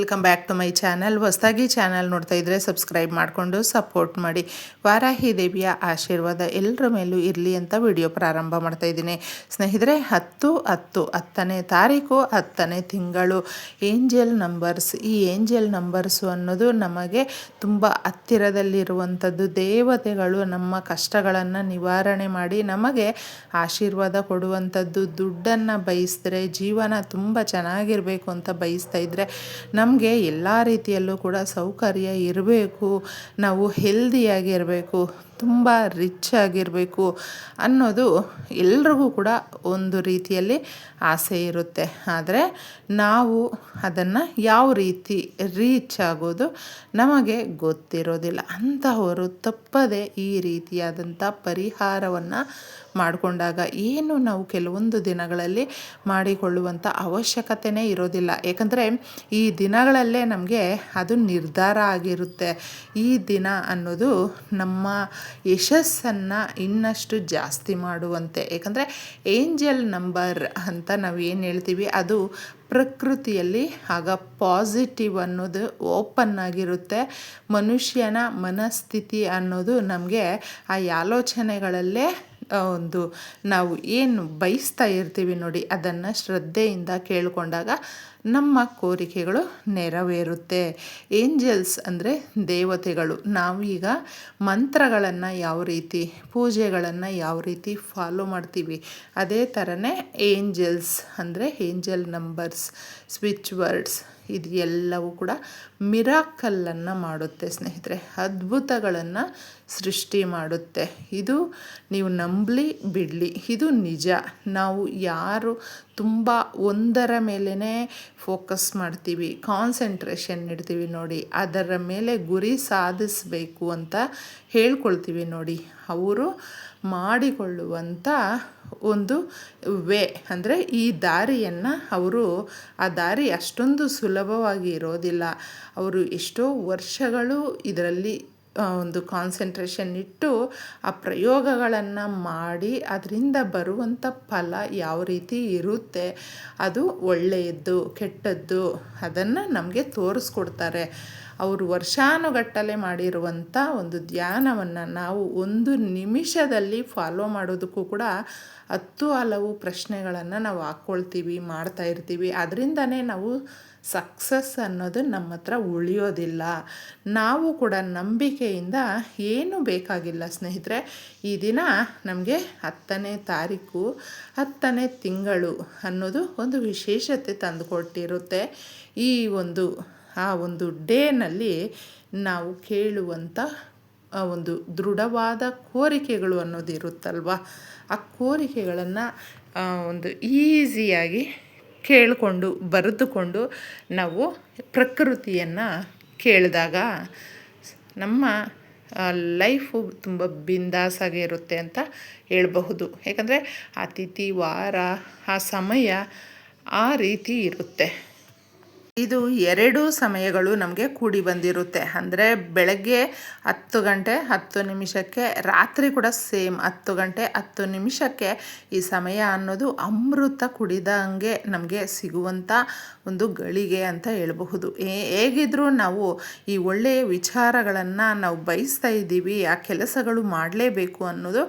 Welcome back to my channel ಹೊಸದಾಗಿ channel ನೋಡ್ತಾ ಇದ್ದರೆ ಸಬ್ಸ್ಕ್ರೈಬ್ ಮಾಡಿಕೊಂಡು ಸಪೋರ್ಟ್ ಮಾಡಿ. ವಾರಾಹಿ ದೇವಿಯ ಆಶೀರ್ವಾದ ಎಲ್ಲರ ಮೇಲೂ ಇರಲಿ ಅಂತ ವಿಡಿಯೋ ಪ್ರಾರಂಭ ಮಾಡ್ತಾ ಇದ್ದೀನಿ. ಸ್ನೇಹಿತರೆ, ಹತ್ತು ಹತ್ತು, ಹತ್ತನೇ ತಾರೀಕು, ಹತ್ತನೇ ತಿಂಗಳು ಏಂಜಲ್ ನಂಬರ್ಸ್ ಈ ಏಂಜಲ್ ನಂಬರ್ಸು ಅನ್ನೋದು ನಮಗೆ ತುಂಬ ಹತ್ತಿರದಲ್ಲಿರುವಂಥದ್ದು. ದೇವತೆಗಳು ನಮ್ಮ ಕಷ್ಟಗಳನ್ನು ನಿವಾರಣೆ ಮಾಡಿ ನಮಗೆ ಆಶೀರ್ವಾದ ಕೊಡುವಂಥದ್ದು. ದುಡ್ಡನ್ನು ಬಯಸಿದ್ರೆ, ಜೀವನ ತುಂಬ ಚೆನ್ನಾಗಿರಬೇಕು ಅಂತ ಬಯಸ್ತಾ ಇದ್ದರೆ ನಮಗೆ ಎಲ್ಲ ರೀತಿಯಲ್ಲೂ ಕೂಡ ಸೌಕರ್ಯ ಇರಬೇಕು. ನಾವು ಹೆಲ್ದಿಯಾಗಿರಬೇಕು ತುಂಬ ರಿಚ್ ಆಗಿರಬೇಕು ಅನ್ನೋದು ಎಲ್ರಿಗೂ ಕೂಡ ಒಂದು ರೀತಿಯಲ್ಲಿ ಆಸೆ ಇರುತ್ತೆ. ಆದರೆ ನಾವು ಅದನ್ನು ಯಾವ ರೀತಿ ರೀಚ್ ಆಗೋದು ನಮಗೆ ಗೊತ್ತಿರೋದಿಲ್ಲ. ಅಂತಹವರು ತಪ್ಪದೆ ಈ ರೀತಿಯಾದಂಥ ಪರಿಹಾರವನ್ನು ಮಾಡಿಕೊಂಡಾಗ ಏನು ನಾವು ಕೆಲವೊಂದು ದಿನಗಳಲ್ಲಿ ಮಾಡಿಕೊಳ್ಳುವಂಥ ಅವಶ್ಯಕತೆಯೇ ಇರೋದಿಲ್ಲ. ಏಕೆಂದರೆ ಈ ದಿನಗಳಲ್ಲೇ ನಮಗೆ ಅದು ನಿರ್ಧಾರ ಆಗಿರುತ್ತೆ. ಈ ದಿನ ಅನ್ನೋದು ನಮ್ಮ ಯಶಸ್ಸನ್ನು ಇನ್ನಷ್ಟು ಜಾಸ್ತಿ ಮಾಡುವಂತೆ. ಏಕೆಂದರೆ ಏಂಜಲ್ ನಂಬರ್ ಅಂತ ನಾವು ಏನು ಹೇಳ್ತೀವಿ, ಅದು ಪ್ರಕೃತಿಯಲ್ಲಿ ಆಗ ಪಾಸಿಟಿವ್ ಅನ್ನೋದು ಓಪನ್ ಆಗಿರುತ್ತೆ. ಮನುಷ್ಯನ ಮನಸ್ಥಿತಿ ಅನ್ನೋದು ನಮಗೆ ಆ ಆಲೋಚನೆಗಳಲ್ಲೇ ಒಂದು ನಾವು ಏನು ಬಯಸ್ತಾ ಇರ್ತೀವಿ ನೋಡಿ, ಅದನ್ನು ಶ್ರದ್ಧೆಯಿಂದ ಕೇಳಿಕೊಂಡಾಗ ನಮ್ಮ ಕೋರಿಕೆಗಳು ನೆರವೇರುತ್ತೆ. ಏಂಜಲ್ಸ್ ಅಂದರೆ ದೇವತೆಗಳು. ನಾವೀಗ ಮಂತ್ರಗಳನ್ನು ಯಾವ ರೀತಿ, ಪೂಜೆಗಳನ್ನು ಯಾವ ರೀತಿ ಫಾಲೋ ಮಾಡ್ತೀವಿ? ಅದೇ ಥರನೇ ಏಂಜಲ್ಸ್ ಅಂದರೆ ಏಂಜಲ್ ನಂಬರ್ಸ್ ಸ್ವಿಚ್ ವರ್ಡ್ಸ್ ಇದು ಎಲ್ಲವೂ ಕೂಡ ಮಿರಾಕಲ್ಲನ್ನು ಮಾಡುತ್ತೆ ಸ್ನೇಹಿತರೆ. ಅದ್ಭುತಗಳನ್ನು ಸೃಷ್ಟಿ ಮಾಡುತ್ತೆ. ಇದು ನೀವು ನಂಬಲಿ ಬಿಡಲಿ. ಇದು ನಿಜ. ನಾವು ಯಾರು ತುಂಬ ಒಂದರ ಮೇಲೇ ಫೋಕಸ್ ಮಾಡ್ತೀವಿ ಕಾನ್ಸಂಟ್ರೇಷನ್ ಇಡ್ತೀವಿ ನೋಡಿ. ಅದರ ಮೇಲೆ ಗುರಿ ಸಾಧಿಸಬೇಕು ಅಂತ ಹೇಳ್ಕೊಳ್ತೀವಿ ನೋಡಿ. ಅವರು ಮಾಡಿಕೊಳ್ಳುವಂಥ ಒಂದು ವೇ, ಅಂದರೆ ಈ ದಾರಿಯನ್ನು ಅವರು, ಆ ದಾರಿ ಅಷ್ಟೊಂದು ಸುಲಭವಾಗಿ ಇರೋದಿಲ್ಲ. ಅವರು ಎಷ್ಟೋ ವರ್ಷಗಳು ಇದರಲ್ಲಿ ಒಂದು ಕಾನ್ಸಂಟ್ರೇಷನ್ ಇಟ್ಟು ಆ ಪ್ರಯೋಗಗಳನ್ನು ಮಾಡಿ ಅದರಿಂದ ಬರುವಂಥ ಫಲ ಯಾವ ರೀತಿ ಇರುತ್ತೆ, ಅದು ಒಳ್ಳೆಯದ್ದು, ಕೆಟ್ಟದ್ದು ಅದನ್ನು ನಮಗೆ ತೋರಿಸ್ಕೊಡ್ತಾರೆ. ಅವರು ವರ್ಷಾನುಗಟ್ಟಲೆ ಮಾಡಿರುವಂಥ ಒಂದು ಧ್ಯಾನವನ್ನು ನಾವು ಒಂದು ನಿಮಿಷದಲ್ಲಿ ಫಾಲೋ ಮಾಡೋದಕ್ಕೂ ಕೂಡ ಹತ್ತು ಹಲವು ಪ್ರಶ್ನೆಗಳನ್ನು ನಾವು ಹಾಕ್ಕೊಳ್ತೀವಿ, ಮಾಡ್ತಾ ಇರ್ತೀವಿ. ಅದರಿಂದನೇ ನಾವು ಸಕ್ಸಸ್ ಅನ್ನೋದು ನಮ್ಮ ಹತ್ರ ಉಳಿಯೋದಿಲ್ಲ. ನಾವು ಕೂಡ ನಂಬಿಕೆಯಿಂದ ಏನು ಬೇಕಾಗಿಲ್ಲ ಸ್ನೇಹಿತರೆ. ಈ ದಿನ ನಮಗೆ ಹತ್ತನೇ ತಾರೀಕು, ಹತ್ತನೇ ತಿಂಗಳು ಅನ್ನೋದು ಒಂದು ವಿಶೇಷತೆ ತಂದುಕೊಟ್ಟಿರುತ್ತೆ. ಈ ಒಂದು, ಆ ಒಂದು ಡೇನಲ್ಲಿ ನಾವು ಕೇಳುವಂಥ ಒಂದು ದೃಢವಾದ ಕೋರಿಕೆಗಳು ಅನ್ನೋದು ಇರುತ್ತಲ್ವ? ಆ ಕೋರಿಕೆಗಳನ್ನು ಒಂದು ಈಸಿಯಾಗಿ ಕೇಳಿಕೊಂಡು, ಬರೆದುಕೊಂಡು ನಾವು ಪ್ರಕೃತಿಯನ್ನು ಕೇಳಿದಾಗ ನಮ್ಮ ಲೈಫು ತುಂಬ ಬಿಂದಾಸಾಗಿ ಇರುತ್ತೆ ಅಂತ ಹೇಳಬಹುದು. ಯಾಕಂದರೆ ಅತಿಥಿ ತಿಥಿ ವಾರ, ಆ ಸಮಯ ಆ ರೀತಿ ಇರುತ್ತೆ. ಇದು ಎರಡು ಸಮಯಗಳು ನಮಗೆ ಕೂಡಿ ಬಂದಿರುತ್ತೆ. ಅಂದರೆ ಬೆಳಗ್ಗೆ ಹತ್ತು ಗಂಟೆ, ಹತ್ತು ನಿಮಿಷಕ್ಕೆ, ರಾತ್ರಿ ಕೂಡ ಸೇಮ್ ಹತ್ತು ಗಂಟೆ, ಹತ್ತು ನಿಮಿಷಕ್ಕೆ ಈ ಸಮಯ ಅನ್ನೋದು ಅಮೃತ ಕುಡಿದಂಗೆ ನಮಗೆ ಸಿಗುವಂಥ ಒಂದು ಗಳಿಗೆ ಅಂತ ಹೇಳಬಹುದು. ಹೇಗಿದ್ರೂ ನಾವು ಈ ಒಳ್ಳೆಯ ವಿಚಾರಗಳನ್ನು ನಾವು ಬಯಸ್ತಾ ಇದ್ದೀವಿ, ಆ ಕೆಲಸಗಳು ಮಾಡಲೇಬೇಕು ಅನ್ನೋದು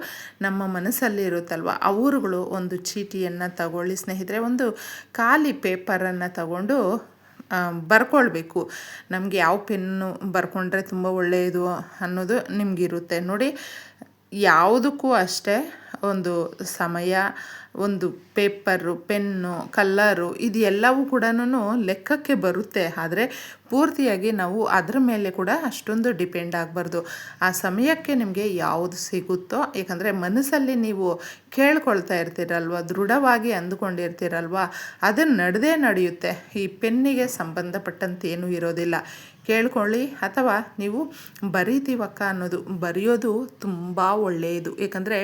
ನಮ್ಮ ಮನಸ್ಸಲ್ಲಿ ಇರುತ್ತಲ್ವ? ಅವರುಗಳು ಒಂದು ಚೀಟಿಯನ್ನು ತಗೊಳ್ಳಿ ಸ್ನೇಹಿತರೆ, ಒಂದು ಖಾಲಿ ಪೇಪರನ್ನು ತಗೊಂಡು ಬರ್ಕೊಳ್ಬೇಕು. ನಮಗೆ ಯಾವ ಪೆನ್ನು ಬರ್ಕೊಂಡ್ರೆ ತುಂಬ ಒಳ್ಳೆಯದು ಅನ್ನೋದು ನಿಮಗಿರುತ್ತೆ. ನೋಡಿ ಯಾವುದಕ್ಕೂ ಅಷ್ಟೇ ಒಂದು ಸಮಯ, ಒಂದು ಪೇಪರು, ಪೆನ್ನು, ಕಲ್ಲರು ಇದು ಎಲ್ಲವೂ ಕೂಡ ಲೆಕ್ಕಕ್ಕೆ ಬರುತ್ತೆ. ಆದರೆ ಪೂರ್ತಿಯಾಗಿ ನಾವು ಅದರ ಮೇಲೆ ಕೂಡ ಅಷ್ಟೊಂದು ಡಿಪೆಂಡ್ ಆಗಬಾರ್ದು. ಆ ಸಮಯಕ್ಕೆ ನಿಮಗೆ ಯಾವುದು ಸಿಗುತ್ತೋ, ಏಕೆಂದರೆ ಮನಸ್ಸಲ್ಲಿ ನೀವು ಕೇಳ್ಕೊಳ್ತಾ ಇರ್ತೀರಲ್ವ, ದೃಢವಾಗಿ ಅಂದುಕೊಂಡಿರ್ತೀರಲ್ವ ಅದು ನಡೆದೇ ನಡೆಯುತ್ತೆ. ಈ ಪೆನ್ನಿಗೆ ಸಂಬಂಧಪಟ್ಟಂತೇನೂ ಇರೋದಿಲ್ಲ. ಕೇಳ್ಕೊಳ್ಳಿ. ಅಥವಾ ನೀವು ಬರೀತೀವಕ್ಕ ಅನ್ನೋದು, ಬರೆಯೋದು ತುಂಬ ಒಳ್ಳೆಯದು. ಏಕೆಂದರೆ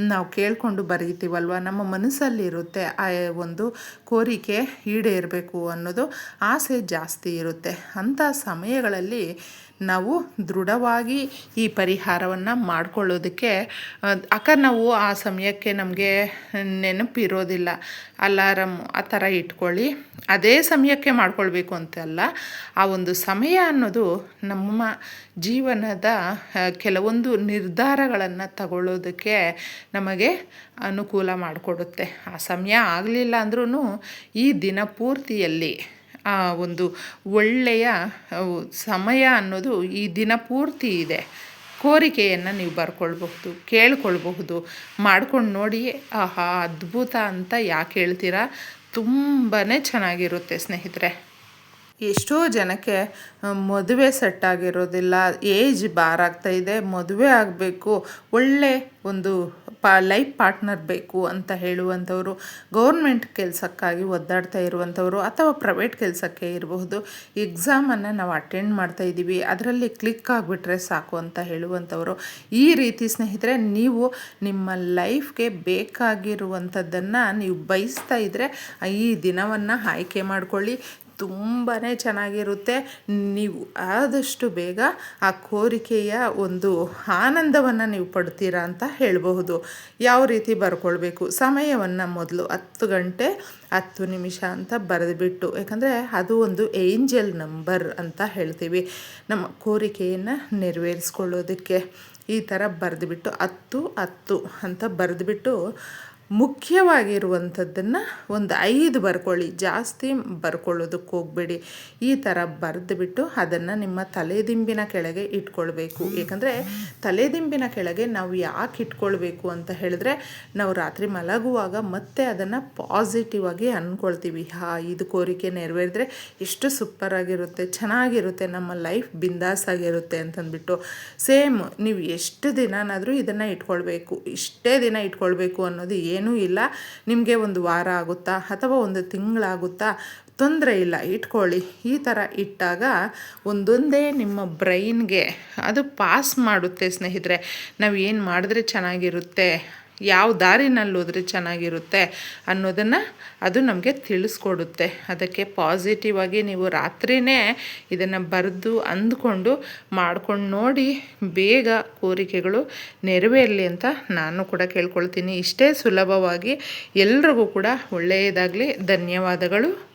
ನಾವು ಕೇಳಿಕೊಂಡು ಬರೀತೀವಲ್ವ? ನಮ್ಮ ಮನಸ್ಸಲ್ಲಿರುತ್ತೆ ಆ ಒಂದು ಕೋರಿಕೆ ಈಡೇರಬೇಕು ಅನ್ನೋದು ಆಸೆ ಜಾಸ್ತಿ ಇರುತ್ತೆ. ಅಂಥ ಸಮಯಗಳಲ್ಲಿ ನಾವು ದೃಢವಾಗಿ ಈ ಪರಿಹಾರವನ್ನು ಮಾಡಿಕೊಳ್ಳೋದಕ್ಕೆ ಅಕ್ಕ ನಾವು ಆ ಸಮಯಕ್ಕೆ ನಮಗೆ ನೆನಪಿರೋದಿಲ್ಲ. ಅಲಾರಮ್ ಆ ಥರ ಇಟ್ಕೊಳ್ಳಿ. ಅದೇ ಸಮಯಕ್ಕೆ ಮಾಡ್ಕೊಳ್ಬೇಕು ಅಂತಲ್ಲ ಆ ಒಂದು ಸಮಯ ಅನ್ನೋದು ನಮ್ಮ ಜೀವನದ ಕೆಲವೊಂದು ನಿರ್ಧಾರಗಳನ್ನು ತಗೊಳ್ಳೋದಕ್ಕೆ ನಮಗೆ ಅನುಕೂಲ ಮಾಡಿಕೊಡುತ್ತೆ. ಆ ಸಮಯ ಆಗಲಿಲ್ಲ ಅಂದ್ರೂ ಈ ದಿನ ಪೂರ್ತಿಯಲ್ಲಿ ಆ ಒಂದು ಒಳ್ಳೆಯ ಸಮಯ ಅನ್ನೋದು ಈ ದಿನ ಪೂರ್ತಿ ಇದೆ. ಕೋರಿಕೆಯನ್ನು ನೀವು ಬರ್ಕೊಳ್ಬಹುದು, ಕೇಳ್ಕೊಳ್ಬಹುದು, ಮಾಡ್ಕೊಂಡು ನೋಡಿ ಆಹಾ ಅದ್ಭುತ ಅಂತ ಯಾಕೆ ಹೇಳ್ತೀರಾ? ತುಂಬಾ ಚೆನ್ನಾಗಿರುತ್ತೆ ಸ್ನೇಹಿತರೆ. ಎಷ್ಟೋ ಜನಕ್ಕೆ ಮದುವೆ ಸೆಟ್ ಆಗಿರೋದಿಲ್ಲ ಏಜ್ ಬಾರ್ ಆಗ್ತಾ ಇದೆ, ಮದುವೆ ಆಗಬೇಕು, ಒಳ್ಳೆ ಒಂದು ಪಾ ಲೈಫ್ ಪಾರ್ಟ್ನರ್ ಬೇಕು ಅಂತ ಹೇಳುವಂಥವರು ಗೌರ್ಮೆಂಟ್ ಕೆಲಸಕ್ಕಾಗಿ ಒದ್ದಾಡ್ತಾ ಇರುವಂಥವರು ಅಥವಾ ಪ್ರೈವೇಟ್ ಕೆಲಸಕ್ಕೆ ಇರಬಹುದು ಎಕ್ಸಾಮನ್ನು ನಾವು ಅಟೆಂಡ್ ಮಾಡ್ತಾ ಇದ್ದೀವಿ, ಅದರಲ್ಲಿ ಕ್ಲಿಕ್ ಆಗಿಬಿಟ್ರೆ ಸಾಕು ಅಂತ ಹೇಳುವಂಥವರು. ಈ ರೀತಿ ಸ್ನೇಹಿತರೆ, ನೀವು ನಿಮ್ಮ ಲೈಫ್ಗೆ ಬೇಕಾಗಿರುವಂಥದ್ದನ್ನು ನೀವು ಬಯಸ್ತಾ ಇದ್ದರೆ ಈ ದಿನವನ್ನು ಆಯ್ಕೆ ಮಾಡ್ಕೊಳ್ಳಿ. ತುಂಬಾ ಚೆನ್ನಾಗಿರುತ್ತೆ. ನೀವು ಆದಷ್ಟು ಬೇಗ ಆ ಕೋರಿಕೆಯ ಒಂದು ಆನಂದವನ್ನು ನೀವು ಪಡ್ತೀರಾ ಅಂತ ಹೇಳಬಹುದು. ಯಾವ ರೀತಿ ಬರ್ಕೊಳ್ಬೇಕು? ಸಮಯವನ್ನು ಮೊದಲು ಹತ್ತು ಗಂಟೆ, ಹತ್ತು ನಿಮಿಷ ಅಂತ ಬರೆದುಬಿಟ್ಟು, ಯಾಕಂದರೆ ಅದು ಒಂದು ಏಂಜಲ್ ನಂಬರ್ ಅಂತ ಹೇಳ್ತೀವಿ. ನಮ್ಮ ಕೋರಿಕೆಯನ್ನು ನೆರವೇರಿಸ್ಕೊಳ್ಳೋದಕ್ಕೆ ಈ ಥರ ಬರೆದುಬಿಟ್ಟು ಹತ್ತು ಹತ್ತು ಅಂತ ಬರೆದುಬಿಟ್ಟು ಮುಖ್ಯವಾಗಿರುವಂಥದ್ದನ್ನು ಒಂದು ಐದು ಬರ್ಕೊಳ್ಳಿ, ಜಾಸ್ತಿ ಬರ್ಕೊಳ್ಳೋದಕ್ಕೆ ಹೋಗಬೇಡಿ. ಈ ಥರ ಬರೆದುಬಿಟ್ಟು ಅದನ್ನು ನಿಮ್ಮ ತಲೆದಿಂಬಿನ ಕೆಳಗೆ ಇಟ್ಕೊಳ್ಬೇಕು. ಏಕೆಂದರೆ ತಲೆದಿಂಬಿನ ಕೆಳಗೆ ನಾವು ಯಾಕೆ ಇಟ್ಕೊಳ್ಬೇಕು ಅಂತ ಹೇಳಿದ್ರೆ, ನಾವು ರಾತ್ರಿ ಮಲಗುವಾಗ ಮತ್ತೆ ಅದನ್ನು ಪಾಸಿಟಿವ್ ಆಗಿ ಅಂದ್ಕೊಳ್ತೀವಿ ಹಾ, ಇದು ಕೋರಿಕೆ ನೆರವೇರಿದ್ರೆ ಎಷ್ಟು ಸೂಪರ್ ಆಗಿರುತ್ತೆ ಚೆನ್ನಾಗಿರುತ್ತೆ, ನಮ್ಮ ಲೈಫ್ ಬಿಂದಾಸ್ ಆಗಿರುತ್ತೆ ಅಂತಂದ್ಬಿಟ್ಟು. ಸೇಮ್ ನೀವು ಎಷ್ಟು ದಿನನಾದರೂ ಇದನ್ನು ಇಟ್ಕೊಳ್ಬೇಕು. ಇಷ್ಟೇ ದಿನ ಇಟ್ಕೊಳ್ಬೇಕು ಅನ್ನೋದು ಏನೂ ಇಲ್ಲ. ನಿಮಗೆ ಒಂದು ವಾರ ಆಗುತ್ತಾ ಅಥವಾ ಒಂದು ತಿಂಗಳಾಗುತ್ತಾ? ತೊಂದರೆ ಇಲ್ಲ. ಇಟ್ಕೊಳ್ಳಿ. ಈ ಥರ ಇಟ್ಟಾಗ ಒಂದೊಂದೇ ನಿಮ್ಮ ಬ್ರೈನ್ಗೆ ಅದು ಪಾಸ್ ಮಾಡುತ್ತೆ ಸ್ನೇಹಿತರೆ. ನಾವು ಏನು ಮಾಡಿದ್ರೆ ಚೆನ್ನಾಗಿರುತ್ತೆ? ಯಾವ ದಾರಿನಲ್ಲಿ ಹೋದರೆ ಚೆನ್ನಾಗಿರುತ್ತೆ ಅನ್ನೋದನ್ನು ಅದು ನಮಗೆ ತಿಳಿಸ್ಕೊಡುತ್ತೆ. ಅದಕ್ಕೆ ಪಾಸಿಟಿವ್ ಆಗಿ ನೀವು ರಾತ್ರಿಯೇ ಇದನ್ನು ಬರೆದು ಅಂದ್ಕೊಂಡು ಮಾಡ್ಕೊಂಡು ನೋಡಿ ಬೇಗ ಕೋರಿಕೆಗಳು ನೆರವೇರಲಿ ಅಂತ ನಾನು ಕೂಡ ಕೇಳ್ಕೊಳ್ತೀನಿ. ಇಷ್ಟೇ ಸುಲಭವಾಗಿ ಎಲ್ರಿಗೂ ಕೂಡ ಒಳ್ಳೆಯದಾಗಲಿ. ಧನ್ಯವಾದಗಳು.